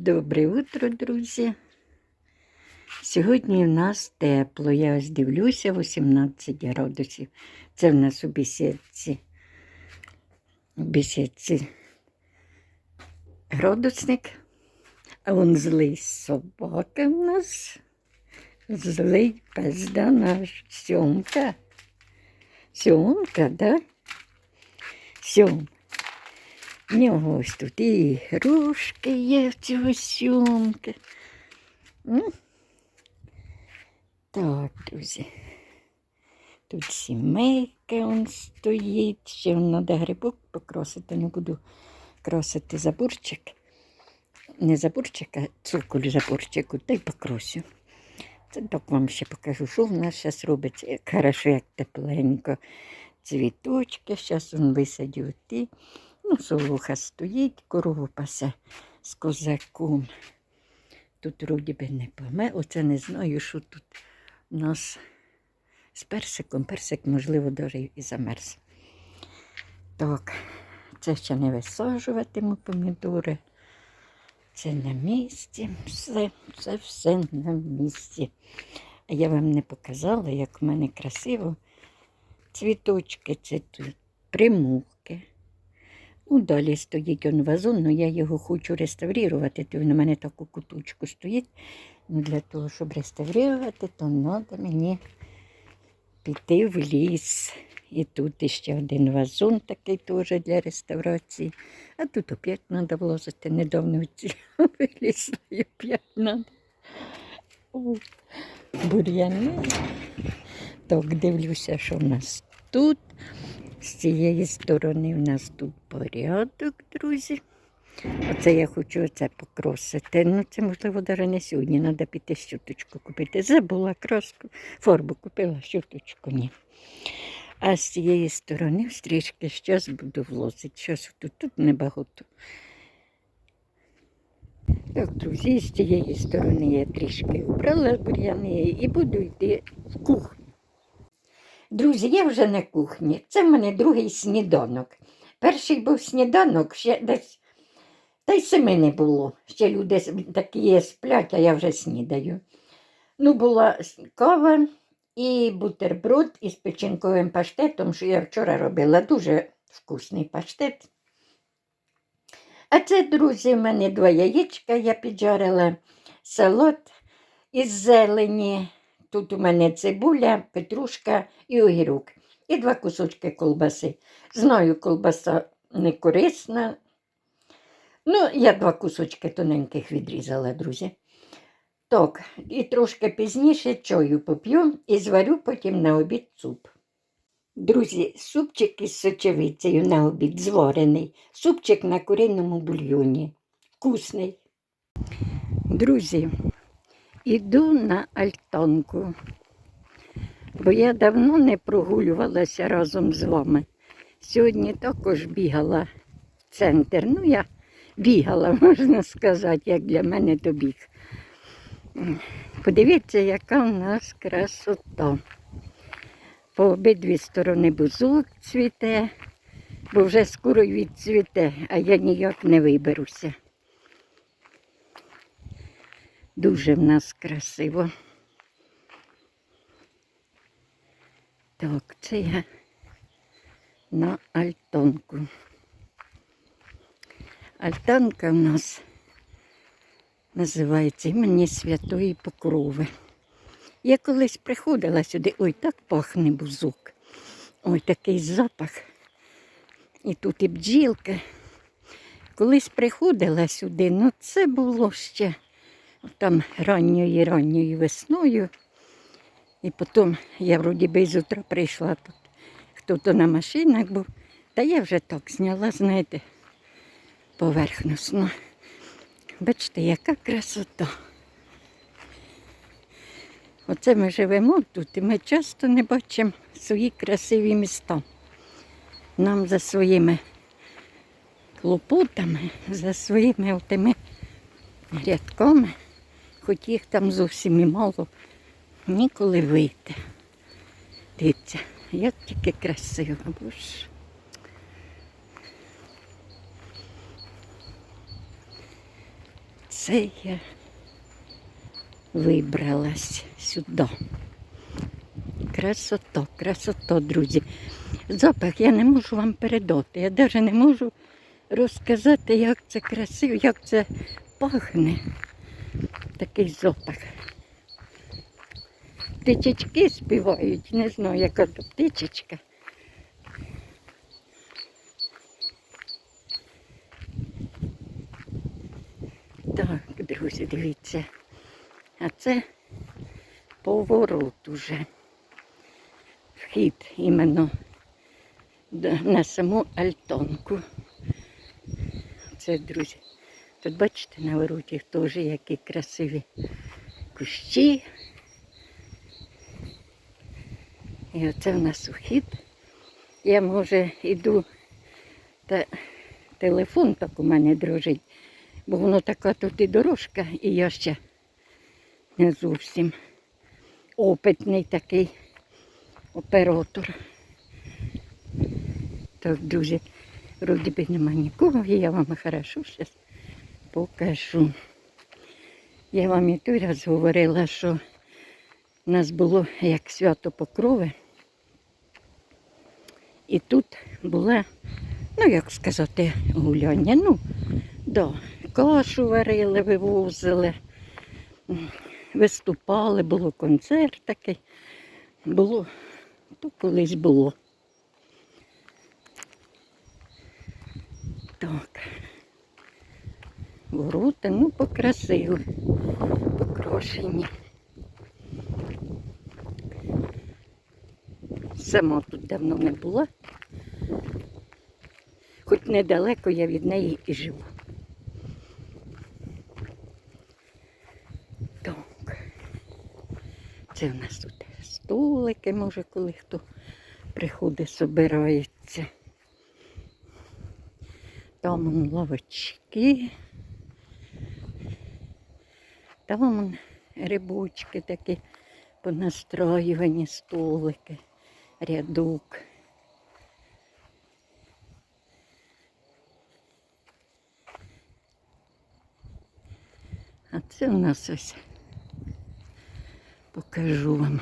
Добре утро, друзі. Сьогодні в нас тепло. Я ось дивлюся 18 градусів. Це в нас у бесідці. У бесідці градусник. А он злий собака в нас. Злий пизда наш сьомка. Сьомка, да? Сьом. В нього ось тут і ігрушки є в цього сьомки. Так, друзі. Тут сімейка он стоїть. Ще треба грибок покрасити. Не буду красити заборчик. Не заборчик, а цуколь заборчику, та й покросю. Це так вам ще покажу, що в нас зараз робиться. Як хорошо, як тепленько. Цвіточки, зараз он висадив ті. Ну, солоха стоїть, корову пасе з козаком. Тут вроді би не поме. Оце не знаю, що тут у нас з персиком. Персик, можливо, навіть і замерз. Так, це ще не висаджуватиму помідори. Це на місці, все, це все на місці. А я вам не показала, як в мене красиво цвіточки, це тут примулки. Ну, далі стоїть он вазон, але я його хочу реставрувати. То він у мене таку куточку стоїть. Ну, для того, щоб реставрувати, то треба мені піти в ліс. І тут іще один вазон такий теж для реставрації. А тут опять треба влазити. Недавно вилізла і опять треба. Бур'яни. Так, дивлюся, що в нас тут. З цієї сторони в нас тут порядок, друзі. Оце я хочу оце покросити. Ну, це, можливо, навіть не сьогодні. Треба піти щуточку купити. Забула краску, фарбу купила, щуточку ні. А з цієї сторони стрічки зараз буду влозити. Зараз тут, тут небагато. Так, друзі, з цієї сторони я трішки убрала бур'яни і буду йти в кухню. Друзі, я вже на кухні. Це в мене другий сніданок. Перший був сніданок, ще десь та й семи не було. Ще люди такі сплять, а я вже снідаю. Ну, була кава і бутерброд із печінковим паштетом, що я вчора робила. Дуже вкусний паштет. А це, друзі, в мене два яєчка я піджарила, салат із зелені. Тут у мене цибуля, петрушка і огірок. І два кусочки колбаси. Знаю, колбаса не корисна. Ну, я два кусочки тоненьких відрізала, друзі. Так, і трошки пізніше чаю поп'ю і зварю потім на обід суп. Друзі, супчик із сочевицею на обід зварений. Супчик на куриному бульйоні. Вкусний. Друзі, іду на альтанку, бо я давно не прогулювалася разом з вами. Сьогодні також бігала в центр. Ну, я бігала, можна сказати, як для мене то біг. Подивіться, яка у нас красота. По обидві сторони бузок цвіте, бо вже скоро відцвіте, а я ніяк не виберуся. Дуже в нас красиво. Так, це я на альтанку. Альтанка в нас називається імені Святої Покрови. Я колись приходила сюди, ой, так пахне бузок. Ой, такий запах. І тут і бджілка. Колись приходила сюди, ну це було ще там ранньою ранньою весною. І потім я вроді би з утра прийшла тут. Хто-то на машинах був. Та я вже так зняла, знаєте, поверхносно. Бачите, яка красота. Оце ми живемо тут і ми часто не бачимо свої красиві міста. Нам за своїми клопотами, за своїми тими рядками, хоч їх там зовсім і мало, ніколи вийти. Дивіться, як тільки красиво, боже. Оце я вибралась сюди. Красота, красота, друзі. Запах я не можу вам передати. Я навіть не можу розказати, як це красиво, як це пахне. Такий запах. Птичечки співають, не знаю, яка то птичечка. Так, друзі, дивіться. А це поворот уже. Вхід іменно на саму альтонку. Це, друзі. Тут бачите на вороті теж які красиві кущі. І оце в нас ухід. Я, може, йду, та телефон так у мене дрожить, бо воно така тут і дорожка, і я ще не зовсім опитний такий оператор. Так, друзі, вроді би нема нікого, і я вам хорошо зараз покажу. Я вам і той раз говорила, що у нас було як свято покрови. І тут була, ну як сказати, гуляння. Ну, да, кашу варили, вивозили, виступали, було концерт такий. Було, то колись було. Так. Ворота, ну, покрасили, покрашені. Сама тут давно не була. Хоч недалеко я від неї і живу. Так. Це в нас тут столики, може, коли хто приходить, собирається. Там лавочки. Там он рибочки такі понастраювані столики, рядок. А це у нас ось покажу вам.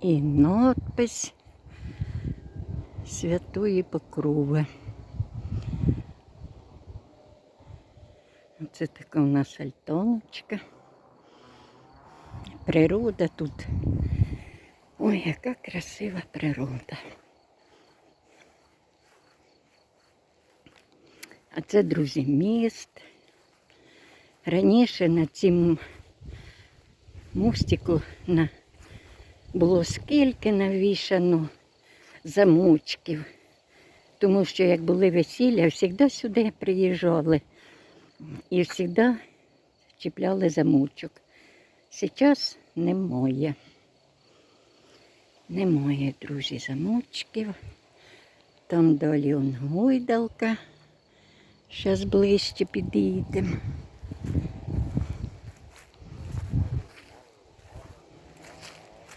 І надпись Святої Покрови. Це така у нас альтоночка. Природа тут. Ой, яка красива природа. А це, друзі, міст. Раніше на цім мостику на... було скільки навішано замочків. Тому що як були весілля, завжди сюди приїжджали і завжди чіпляли замочок. Зараз немає. Немає, друзі, замочків. Там далі он гойдалка. Зараз ближче підійдемо.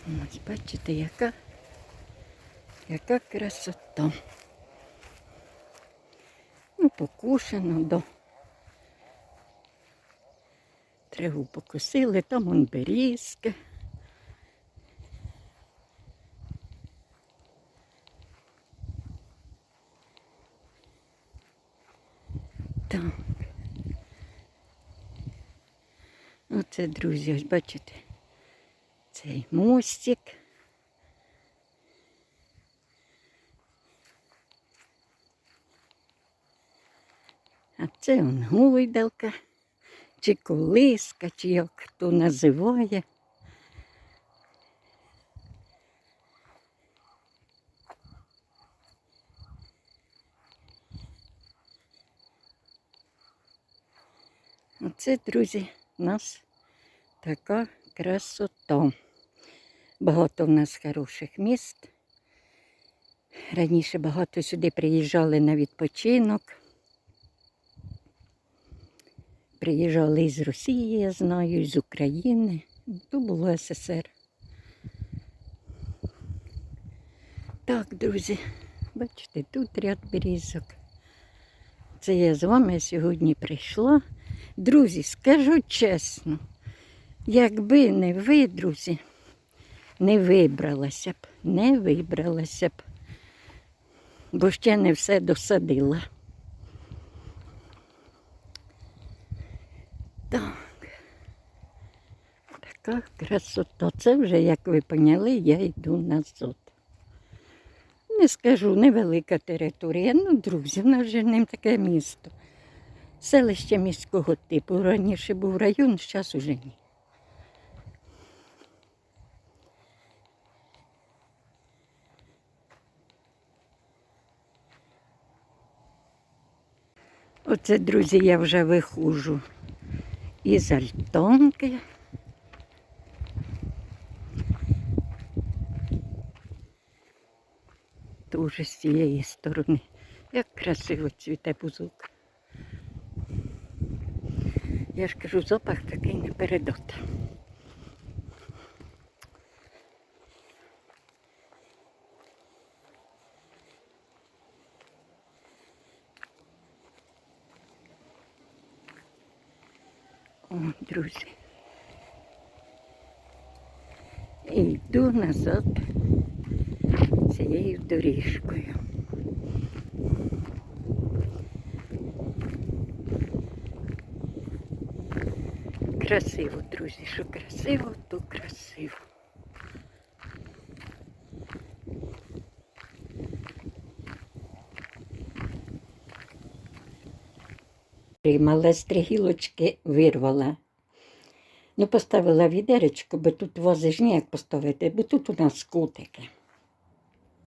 Ось бачите, яка, яка красота. Ну, покушено до. Траву покосили, там он берізки. Оце, друзі, ось бачите, цей мостик. А це он гойдалка, чи колиска, чи як хто називає. Оце, друзі, у нас така красота. Багато в нас хороших міст. Раніше багато сюди приїжджали на відпочинок. Приїжджали із Росії, я знаю, з України. То було СССР. Так, друзі, бачите, тут ряд берізок. Це я з вами сьогодні прийшла Друзі, скажу чесно, якби не ви, друзі, не вибралася б, не вибралася б, бо ще не все досадила. Так. Така красота. Це вже, як ви поняли, я йду назад. Не скажу, невелика територія. Ну, друзі, в нас же не таке місто. Селище міського типу. Раніше був район, зараз уже ні. Оце, друзі, я вже виходжу із Альтонки. Дуже з цієї сторони. Як красиво цвіте бузок. Я ж кажу, запах такий не передати. О, друзі. І йду назад цією доріжкою. Красиво, друзі, що красиво, то красиво. Але стригілочки вирвала. Ну, поставила відеречко, бо тут возиш ніяк поставити, бо тут у нас кутики.